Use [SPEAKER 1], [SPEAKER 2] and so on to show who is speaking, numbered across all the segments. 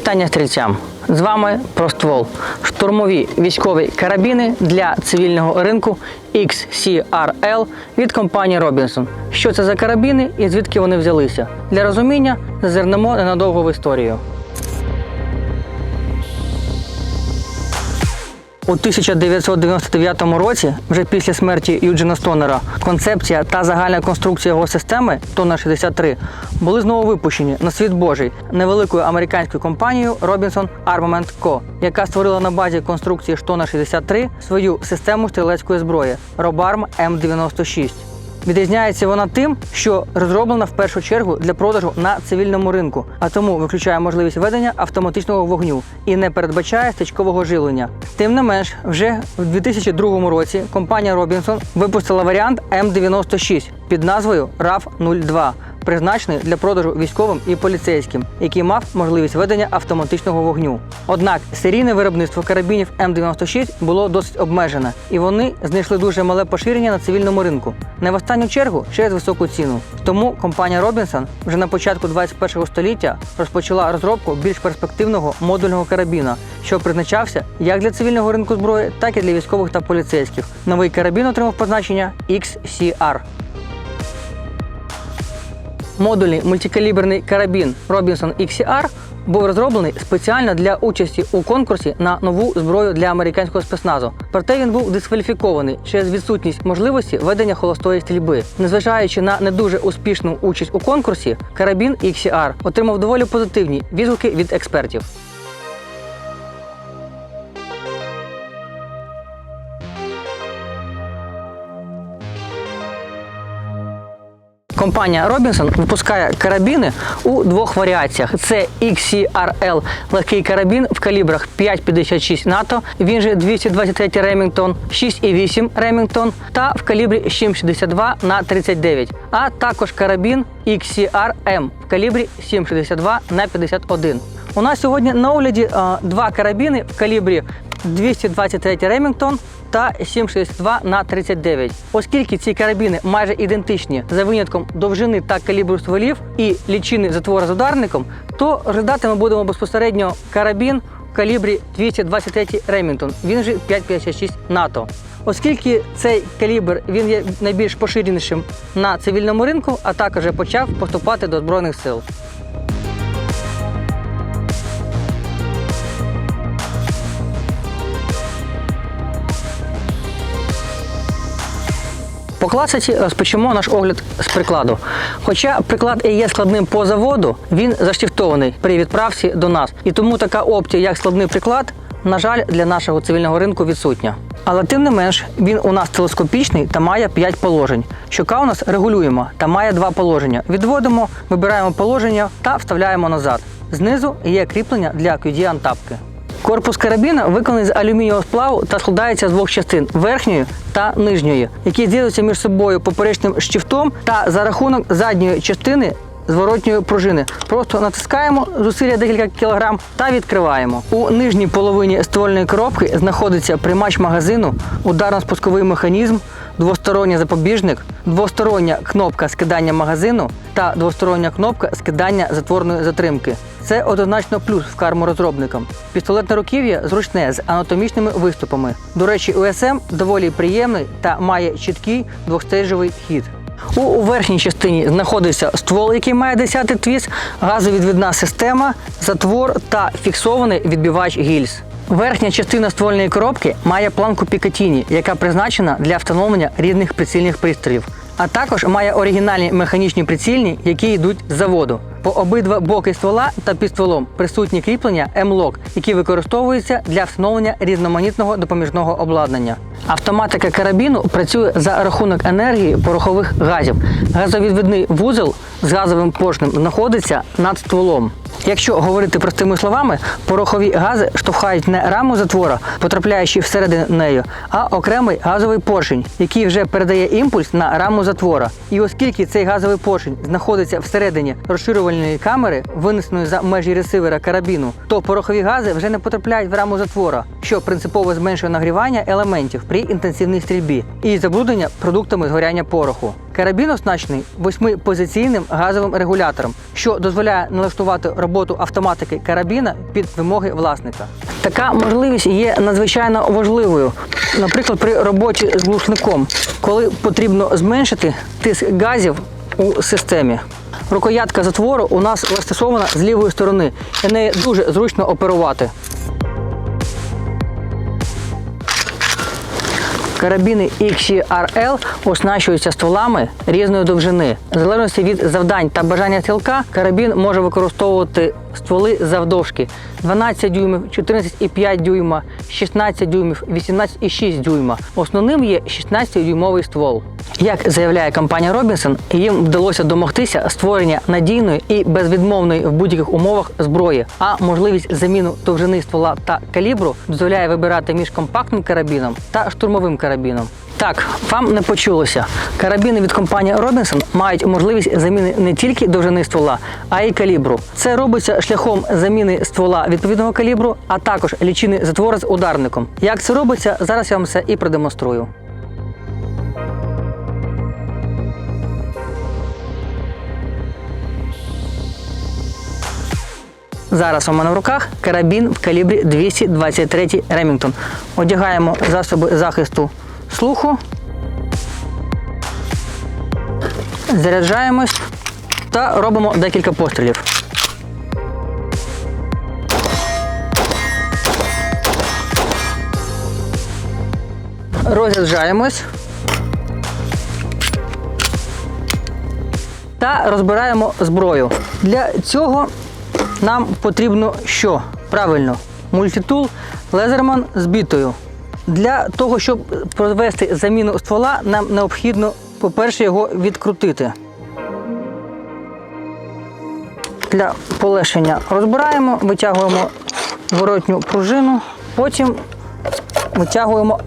[SPEAKER 1] Вітання стрільцям. З вами Проствол. Штурмові військові карабіни для цивільного ринку XCRL від компанії Robinson. Що це за карабіни і звідки вони взялися? Для розуміння зазирнемо ненадовго в історію. У 1999 році, вже після смерті Юджина Стонера, концепція та загальна конструкція його системи Тонер 63 були знову випущені на світ Божий невеликою американською компанією Robinson Armament Co., яка створила на базі конструкції Штона 63 свою систему стрілецької зброї Robarm M96. Відрізняється вона тим, що розроблена в першу чергу для продажу на цивільному ринку, а тому виключає можливість ведення автоматичного вогню і не передбачає стечкового жилення. Тим не менш, вже в 2002 році компанія Robinson випустила варіант М96 під назвою RAV 02 призначений для продажу військовим і поліцейським, який мав можливість ведення автоматичного вогню. Однак серійне виробництво карабінів М96 було досить обмежене, і вони знайшли дуже мале поширення на цивільному ринку. Не в останню чергу через високу ціну. Тому компанія Robinson вже на початку 21 століття розпочала розробку більш перспективного модульного карабіна, що призначався як для цивільного ринку зброї, так і для військових та поліцейських. Новий карабін отримав позначення XCR. Модульний мультикаліберний карабін Robinson XCR був розроблений спеціально для участі у конкурсі на нову зброю для американського спецназу. Проте він був дискваліфікований через відсутність можливості ведення холостої стрільби. Незважаючи на не дуже успішну участь у конкурсі, карабін XCR отримав доволі позитивні відгуки від експертів. Компанія Robinson випускає карабіни у двох варіаціях: це XCRL легкий карабін в калібрах 5,56 НАТО, він же 223 Remington, 6,8 Remington та в калібрі 7,62 на 39, а також карабін XCRM в калібрі 7,62 на 51. У нас сьогодні на огляді а, два карабіни в калібрі 223 Remington та 7,62 на 39. Оскільки ці карабіни майже ідентичні за винятком довжини та калібру стволів і лічини затвора з ударником, то розглядати ми будемо безпосередньо карабін в калібрі 223 Remington, він же 5,56 НАТО. Оскільки цей калібр він є найбільш поширенішим на цивільному ринку, а також почав поступати до Збройних сил. По класиці розпочнемо наш огляд з прикладу. Хоча приклад і є складним по заводу, він заштифтований при відправці до нас. І тому така опція, як складний приклад, на жаль, для нашого цивільного ринку відсутня. Але тим не менш, він у нас телескопічний та має 5 положень. Щока у нас регулюємо та має два положення. Відводимо, вибираємо положення та вставляємо назад. Знизу є кріплення для QD-антапки. Корпус карабіна виконаний з алюмінієвого сплаву та складається з двох частин верхньої та нижньої, які з'єднуються між собою поперечним щифтом та за рахунок задньої частини зворотньої пружини. Просто натискаємо зусилля декілька кілограм та відкриваємо. У нижній половині ствольної коробки знаходиться приймач магазину, ударно-спусковий механізм, двосторонній запобіжник, двостороння кнопка скидання магазину та двостороння кнопка скидання затворної затримки. Це однозначно плюс в карму розробникам. Пістолетне руків'я зручне з анатомічними виступами. До речі, УСМ доволі приємний та має чіткий двохстежовий хід. У верхній частині знаходиться ствол, який має 10 твіс, газовідвідна система, затвор та фіксований відбивач гільз. Верхня частина ствольної коробки має планку Пікатіні, яка призначена для встановлення різних прицільних пристроїв. А також має оригінальні механічні прицільні, які йдуть з заводу. По обидва боки ствола та під стволом присутні кріплення M-Lock, які використовуються для встановлення різноманітного допоміжного обладнання. Автоматика карабіну працює за рахунок енергії порохових газів. Газовідвідний вузол з газовим поршнем знаходиться над стволом. Якщо говорити простими словами, порохові гази штовхають не раму затвора, потрапляючи всередину нею, а окремий газовий поршень, який вже передає імпульс на раму затвора. І оскільки цей газовий поршень знаходиться всередині розширювальної камери, винесеної за межі ресивера карабіну, то порохові гази вже не потрапляють в раму затвора, що принципово зменшує нагрівання елементів при інтенсивній стрільбі і забруднення продуктами згоряння пороху. Карабін оснащений восьмипозиційним газовим регулятором, що дозволяє налаштувати роботу автоматики карабіна під вимоги власника. Така можливість є надзвичайно важливою, наприклад, при роботі з глушником, коли потрібно зменшити тиск газів у системі. Рукоятка затвору у нас розташована з лівої сторони, і нею дуже зручно оперувати. Карабіни XCRL оснащуються стволами різної довжини. В залежності від завдань та бажання стрілка, карабін може використовувати стволи завдовжки 12 дюймів, 14,5 дюйма, 16 дюймів, 18,6 дюйма. Основним є 16-дюймовий ствол. Як заявляє компанія Робінсон, їм вдалося домогтися створення надійної і безвідмовної в будь-яких умовах зброї. А можливість заміну довжини ствола та калібру дозволяє вибирати між компактним карабіном та штурмовим карабіном. Так, вам не почулося. Карабіни від компанії Robinson мають можливість заміни не тільки довжини ствола, а й калібру. Це робиться шляхом заміни ствола відповідного калібру, а також лічини затвора з ударником. Як це робиться, зараз я вам все і продемонструю. Зараз у мене в руках карабін в калібрі 223 Ремінгтон. Одягаємо засоби захисту слуху. Заряджаємось та робимо декілька пострілів. Розряджаємось. Та розбираємо зброю. Для цього нам потрібно що? Правильно, мультитул Лезерман з бітою. Для того, щоб провести заміну ствола, нам необхідно, по-перше, його відкрутити. Для полегшення розбираємо, витягуємо воротню пружину, потім витягуємо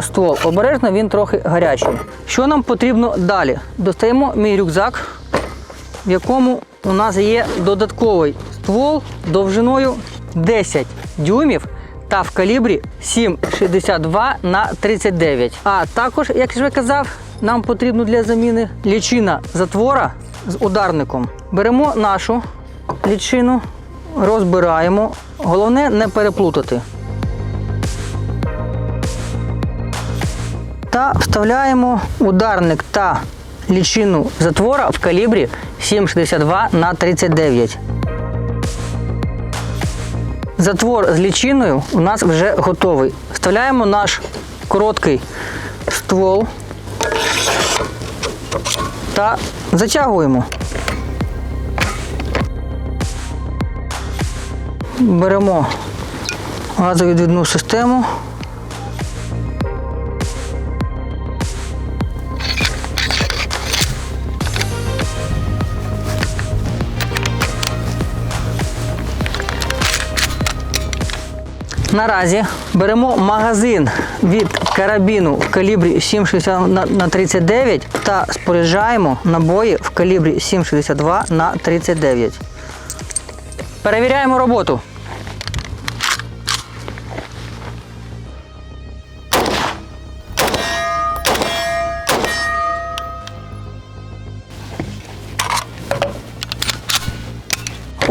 [SPEAKER 1] ствол. Обережно він трохи гарячий. Що нам потрібно далі? Достаємо мій рюкзак, в якому у нас є додатковий ствол довжиною 10 дюймів та в калібрі 7,62 на 39. А також, як вже казав, нам потрібно для заміни лічина затвора з ударником. Беремо нашу лічину, розбираємо. Головне не переплутати. Та вставляємо ударник та лічину затвора в калібрі 7,62 на 39. Затвор з лічиною у нас вже готовий. Вставляємо наш короткий ствол та затягуємо. Беремо газовідвідну систему. Наразі беремо магазин від карабіну в калібрі 7,62 на- на 39 та споряджаємо набої в калібрі 7,62 на 39. Перевіряємо роботу.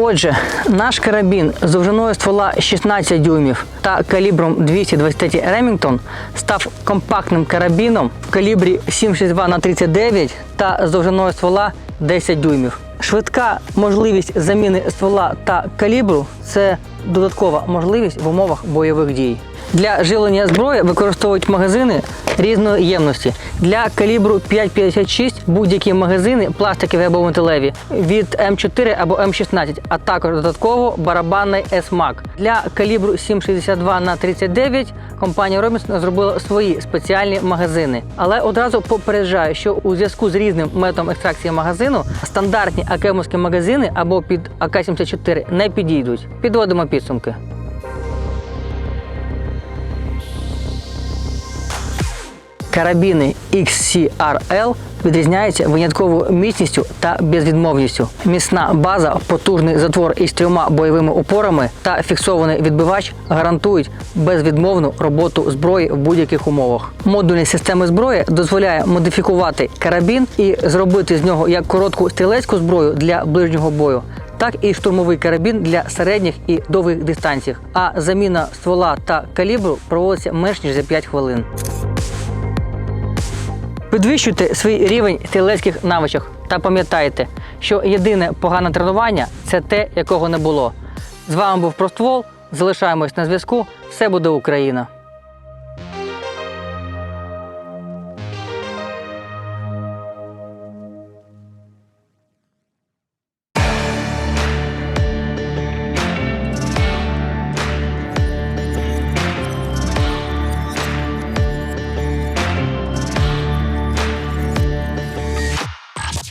[SPEAKER 1] Отже, наш карабін з довжиною ствола 16 дюймів та калібром 223 Remington став компактним карабіном в калібрі 7,62 на 39 та з довжиною ствола 10 дюймів. Швидка можливість заміни ствола та калібру це додаткова можливість в умовах бойових дій. Для живлення зброї використовують магазини різної ємності. Для калібру 5,56 будь-які магазини пластикові або металеві від М4 або М16, а також додатково барабанний S-MAG. Для калібру 7,62 на 39 компанія Robinson зробила свої спеціальні магазини. Але одразу попереджаю, що у зв'язку з різним методом екстракції магазину стандартні акемовські магазини або під АК-74 не підійдуть. Підводимо підсумки. Карабіни XCRL відрізняються винятковою міцністю та безвідмовністю. Міцна база, потужний затвор із трьома бойовими опорами та фіксований відбивач гарантують безвідмовну роботу зброї в будь-яких умовах. Модульні системи зброї дозволяє модифікувати карабін і зробити з нього як коротку стрілецьку зброю для ближнього бою, так і штурмовий карабін для середніх і довгих дистанцій. А заміна ствола та калібру проводиться менш ніж за 5 хвилин. Підвищуйте свій рівень стрілецьких навичок та пам'ятайте, що єдине погане тренування це те, якого не було. З вами був Проствол. Залишаємось на зв'язку. Все буде Україна!